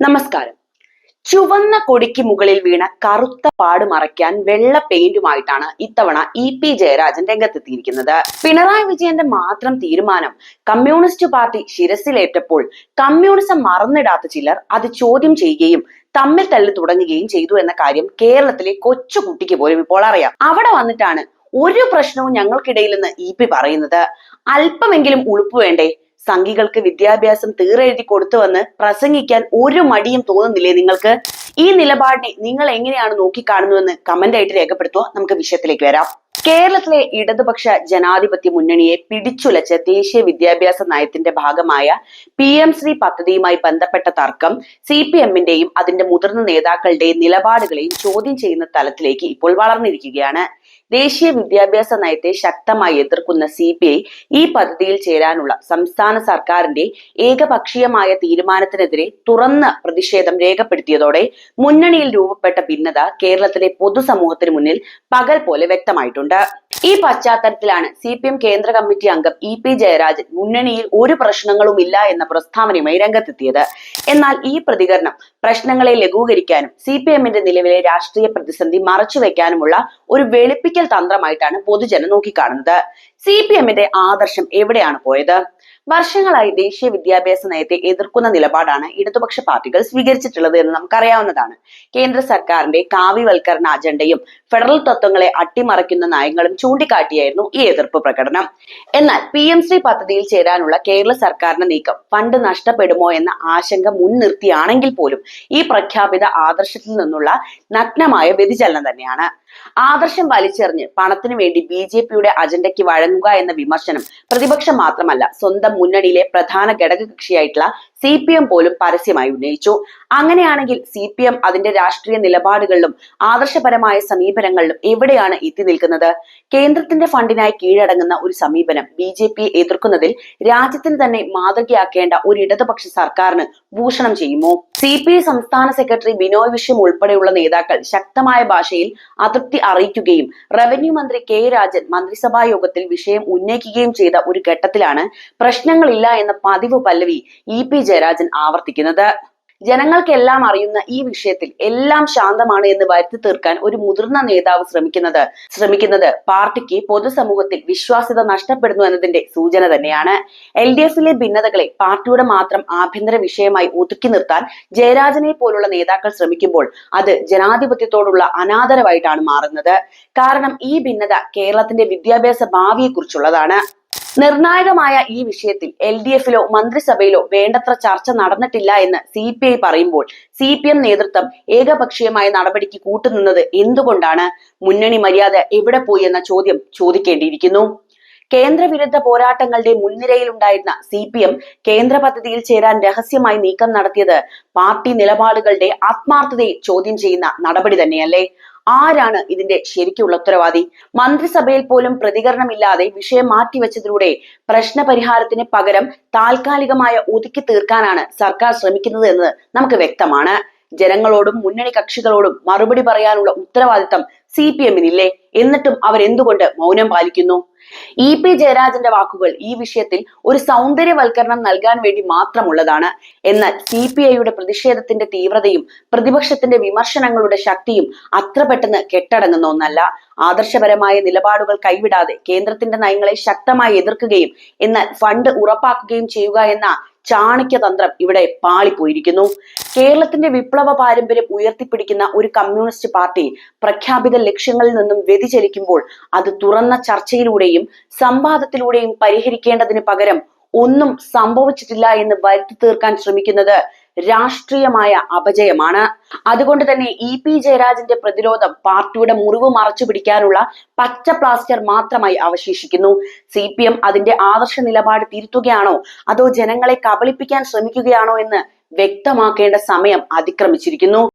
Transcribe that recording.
നമസ്കാരം. ചുവന്ന കൊടിക്ക് മുകളിൽ വീണ കറുത്ത പാട് മറയ്ക്കാൻ വെള്ള പെയിന്റുമായിട്ടാണ് ഇത്തവണ ഇ പി ജയരാജൻ രംഗത്തെത്തിയിരിക്കുന്നത്. പിണറായി വിജയന്റെ മാത്രം തീരുമാനം കമ്മ്യൂണിസ്റ്റ് പാർട്ടി ശിരസിലേറ്റപ്പോൾ കമ്മ്യൂണിസം മറന്നിടാത്ത ചിലർ അത് ചോദ്യം ചെയ്യുകയും തമ്മിൽ തല്ലി തുടങ്ങുകയും ചെയ്തു എന്ന കാര്യം കേരളത്തിലെ കൊച്ചു കുട്ടിക്ക് പോലും ഇപ്പോൾ അറിയാം. അവിടെ വന്നിട്ടാണ് ഒരു പ്രശ്നവും ഞങ്ങൾക്കിടയിൽ നിന്ന് ഇ പി പറയുന്നത്. അല്പമെങ്കിലും ഉളുപ്പ് വേണ്ടേ? സംഘികൾക്ക് വിദ്യാഭ്യാസം തീറെഴുതി കൊടുത്തു വന്ന് പ്രസംഗിക്കാൻ ഒരു മടിയും തോന്നുന്നില്ലേ നിങ്ങൾക്ക്? ഈ നിലപാടിനെ നിങ്ങൾ എങ്ങനെയാണ് നോക്കിക്കാണുന്നുവെന്ന് കമന്റ് ആയിട്ട് രേഖപ്പെടുത്തുക നമുക്ക് വിഷയത്തിലേക്ക് വരാം. കേരളത്തിലെ ഇടതുപക്ഷ ജനാധിപത്യ മുന്നണിയെ പിടിച്ചുലച്ച ദേശീയ വിദ്യാഭ്യാസ നയത്തിന്റെ ഭാഗമായ പി എം ശ്രീ പദ്ധതിയുമായി ബന്ധപ്പെട്ട തർക്കം സി പി എമ്മിന്റെയും അതിന്റെ മുതിർന്ന നേതാക്കളുടെയും നിലപാടുകളെയും ചോദ്യം ചെയ്യുന്ന തലത്തിലേക്ക് ഇപ്പോൾ വളർന്നിരിക്കുകയാണ്. ദേശീയ വിദ്യാഭ്യാസ നയത്തെ ശക്തമായി എതിർക്കുന്ന സി ഈ പദ്ധതിയിൽ ചേരാനുള്ള സംസ്ഥാന സർക്കാരിന്റെ ഏകപക്ഷീയമായ തീരുമാനത്തിനെതിരെ തുറന്ന പ്രതിഷേധം രേഖപ്പെടുത്തിയതോടെ മുന്നണിയിൽ രൂപപ്പെട്ട ഭിന്നത കേരളത്തിലെ പൊതുസമൂഹത്തിന് മുന്നിൽ പകൽ പോലെ വ്യക്തമായിട്ടുണ്ട്. ഈ പശ്ചാത്തലത്തിലാണ് സി പി എം കേന്ദ്ര കമ്മിറ്റി അംഗം ഇ പി ജയരാജൻ മുന്നണിയിൽ ഒരു പ്രശ്നങ്ങളും ഇല്ല എന്ന പ്രസ്താവനയുമായി രംഗത്തെത്തിയത്. എന്നാൽ ഈ പ്രതികരണം പ്രശ്നങ്ങളെ ലഘൂകരിക്കാനും സി പി എമ്മിന്റെ നിലവിലെ രാഷ്ട്രീയ പ്രതിസന്ധി മറച്ചുവെക്കാനുമുള്ള ഒരു വെളുപ്പിക്കൽ തന്ത്രമായിട്ടാണ് പൊതുജനം നോക്കിക്കാണുന്നത്. സി പി എമ്മിന്റെ ആദർശം എവിടെയാണ് പോയത്? വർഷങ്ങളായി ദേശീയ വിദ്യാഭ്യാസ നയത്തെ എതിർക്കുന്ന നിലപാടാണ് ഇടതുപക്ഷ പാർട്ടികൾ സ്വീകരിച്ചിട്ടുള്ളത് എന്ന് നമുക്കറിയാവുന്നതാണ്. കേന്ദ്ര സർക്കാരിന്റെ കാവ്യവൽക്കരണ അജണ്ടയും ഫെഡറൽ തത്വങ്ങളെ അട്ടിമറിക്കുന്ന നയങ്ങളും ചൂണ്ടിക്കാട്ടിയായിരുന്നു ഈ എതിർപ്പ് പ്രകടനം. എന്നാൽ പി എം ശ്രീ പദ്ധതിയിൽ ചേരാനുള്ള കേരള സർക്കാരിന്റെ നീക്കം ഫണ്ട് നഷ്ടപ്പെടുമോ എന്ന ആശങ്ക മുൻനിർത്തിയാണെങ്കിൽ പോലും ഈ പ്രഖ്യാപിത ആദർശത്തിൽ നിന്നുള്ള നഗ്നമായ വ്യതിചലനം തന്നെയാണ്. ആദർശം വലിച്ചെറിഞ്ഞ് പണത്തിനു വേണ്ടി ബി ജെ പിയുടെ അജണ്ടയ്ക്ക് വഴങ്ങുക എന്ന വിമർശനം പ്രതിപക്ഷം മാത്രമല്ല സ്വന്തം മുന്നണിയിലെ പ്രധാന ഘടകകക്ഷിയായിട്ടുള്ള സി പി എം പോലും പരസ്യമായി ഉന്നയിച്ചു. അങ്ങനെയാണെങ്കിൽ സി പി എം അതിന്റെ രാഷ്ട്രീയ നിലപാടുകളിലും ആദർശപരമായ സമീപനങ്ങളിലും എവിടെയാണ് എത്തി നിൽക്കുന്നത്? കേന്ദ്രത്തിന്റെ ഫണ്ടിനായി കീഴടങ്ങുന്ന ഒരു സമീപനം ബി ജെ പിയെ എതിർക്കുന്നതിൽ രാജ്യത്തിന് തന്നെ മാതൃകയാക്കേണ്ട ഒരു ഇടതുപക്ഷ സർക്കാരിന് ഭൂഷണം ചെയ്യുമോ? സി പി ഐ സംസ്ഥാന സെക്രട്ടറി ബിനോയ് വിശ്വം ഉൾപ്പെടെയുള്ള നേതാക്കൾ ശക്തമായ ഭാഷയിൽ അതൃപ്തി അറിയിക്കുകയും റവന്യൂ മന്ത്രി കെ രാജൻ മന്ത്രിസഭാ യോഗത്തിൽ വിഷയം ഉന്നയിക്കുകയും ചെയ്ത ഒരു ഘട്ടത്തിലാണ് പ്രശ്നങ്ങളില്ല എന്ന പതിവ് പല്ലവി ഇ പി ജയരാജൻ ആവർത്തിക്കുന്നത്. ജനങ്ങൾക്കെല്ലാം അറിയുന്ന ഈ വിഷയത്തിൽ എല്ലാം ശാന്തമാണ് എന്ന് വരുത്തി തീർക്കാൻ ഒരു മുതിർന്ന നേതാവ് ശ്രമിക്കുന്നത്. ശ്രമിക്കുന്നത് പാർട്ടിക്ക് പൊതുസമൂഹത്തിൽ വിശ്വാസ്യത നഷ്ടപ്പെടുന്നു എന്നതിന്റെ സൂചന തന്നെയാണ്. എൽ ഡി എഫിലെ ഭിന്നതകളെ പാർട്ടിയുടെ മാത്രം ആഭ്യന്തര വിഷയമായി ഒതുക്കി നിർത്താൻ ജയരാജനെ പോലുള്ള നേതാക്കൾ ശ്രമിക്കുമ്പോൾ അത് ജനാധിപത്യത്തോടുള്ള അനാദരവായിട്ടാണ് മാറുന്നത്. കാരണം ഈ ഭിന്നത കേരളത്തിന്റെ വിദ്യാഭ്യാസ ഭാവിയെക്കുറിച്ചുള്ളതാണ്. നിർണായകമായ ഈ വിഷയത്തിൽ എൽ ഡി എഫിലോ മന്ത്രിസഭയിലോ വേണ്ടത്ര ചർച്ച നടന്നിട്ടില്ല എന്ന് സി പി ഐ പറയുമ്പോൾ സി പി എം നേതൃത്വം ഏകപക്ഷീയമായ നടപടിക്ക് കൂട്ടുനിന്നത് എന്തുകൊണ്ടാണ്? മുന്നണി മര്യാദ എവിടെ പോയി എന്ന ചോദ്യം ചോദിക്കേണ്ടിയിരിക്കുന്നു. കേന്ദ്രവിരുദ്ധ പോരാട്ടങ്ങളുടെ മുൻനിരയിലുണ്ടായിരുന്ന സി പി എം കേന്ദ്ര പദ്ധതിയിൽ ചേരാൻ രഹസ്യമായി നീക്കം നടത്തിയത് പാർട്ടി നിലപാടുകളുടെ ആത്മാർത്ഥതയെ ചോദ്യം ചെയ്യുന്ന നടപടി തന്നെയല്ലേ? ആരാണ് ഇതിന്റെ ശരിക്കുള്ള ഉത്തരവാദി? മന്ത്രിസഭയിൽ പോലും പ്രതികരണമില്ലാതെ വിഷയം മാറ്റിവെച്ചതിലൂടെ പ്രശ്ന പരിഹാരത്തിന് പകരം താൽക്കാലികമായ ഒതുക്കി തീർക്കാനാണ് സർക്കാർ ശ്രമിക്കുന്നത് എന്ന് നമുക്ക് വ്യക്തമാണ്. ജനങ്ങളോടും മുന്നണി കക്ഷികളോടും മറുപടി പറയാനുള്ള ഉത്തരവാദിത്തം സി പി എമ്മിനില്ലേ? എന്നിട്ടും അവരെന്തുകൊണ്ട് മൗനം പാലിക്കുന്നു? ഇ പി ജയരാജന്റെ വാക്കുകൾ ഈ വിഷയത്തിൽ ഒരു സൗന്ദര്യവൽക്കരണം നൽകാൻ വേണ്ടി മാത്രമുള്ളതാണ്. എന്നാൽ സി പി ഐയുടെ പ്രതിഷേധത്തിന്റെ തീവ്രതയും പ്രതിപക്ഷത്തിന്റെ വിമർശനങ്ങളുടെ ശക്തിയും അത്ര പെട്ടെന്ന് കെട്ടടങ്ങുന്ന ഒന്നല്ല. ആദർശപരമായ നിലപാടുകൾ കൈവിടാതെ കേന്ദ്രത്തിന്റെ നയങ്ങളെ ശക്തമായി എതിർക്കുകയും എന്നാൽ ഫണ്ട് ഉറപ്പാക്കുകയും ചെയ്യുക എന്ന ചാണക്യതന്ത്രം ഇവിടെ പാളിപ്പോയിരിക്കുന്നു. കേരളത്തിന്റെ വിപ്ലവ പാരമ്പര്യം ഉയർത്തിപ്പിടിക്കുന്ന ഒരു കമ്മ്യൂണിസ്റ്റ് പാർട്ടി പ്രഖ്യാപിത ലക്ഷ്യങ്ങളിൽ നിന്നും വ്യതിചലിക്കുമ്പോൾ അത് തുറന്ന ചർച്ചയിലൂടെയും സംവാദത്തിലൂടെയും പരിഹരിക്കേണ്ടതിന് പകരം ഒന്നും സംഭവിച്ചിട്ടില്ല എന്ന് വരുത്തി തീർക്കാൻ ശ്രമിക്കുന്നത് രാഷ്ട്രീയമായ അപജയമാണ്. അതുകൊണ്ട് തന്നെ ഇ പി ജയരാജന്റെ പ്രതിരോധം പാർട്ടിയുടെ മുറിവ് മറച്ചു പിടിക്കാനുള്ള പച്ച പ്ലാസ്റ്റർ മാത്രമായി അവശേഷിക്കുന്നു. സി പി എം അതിന്റെ ആദർശ നിലപാട് തിരുത്തുകയാണോ? അതോ ജനങ്ങളെ കബളിപ്പിക്കാൻ ശ്രമിക്കുകയാണോ എന്ന് വ്യക്തമാക്കേണ്ട സമയം അതിക്രമിച്ചിരിക്കുന്നു.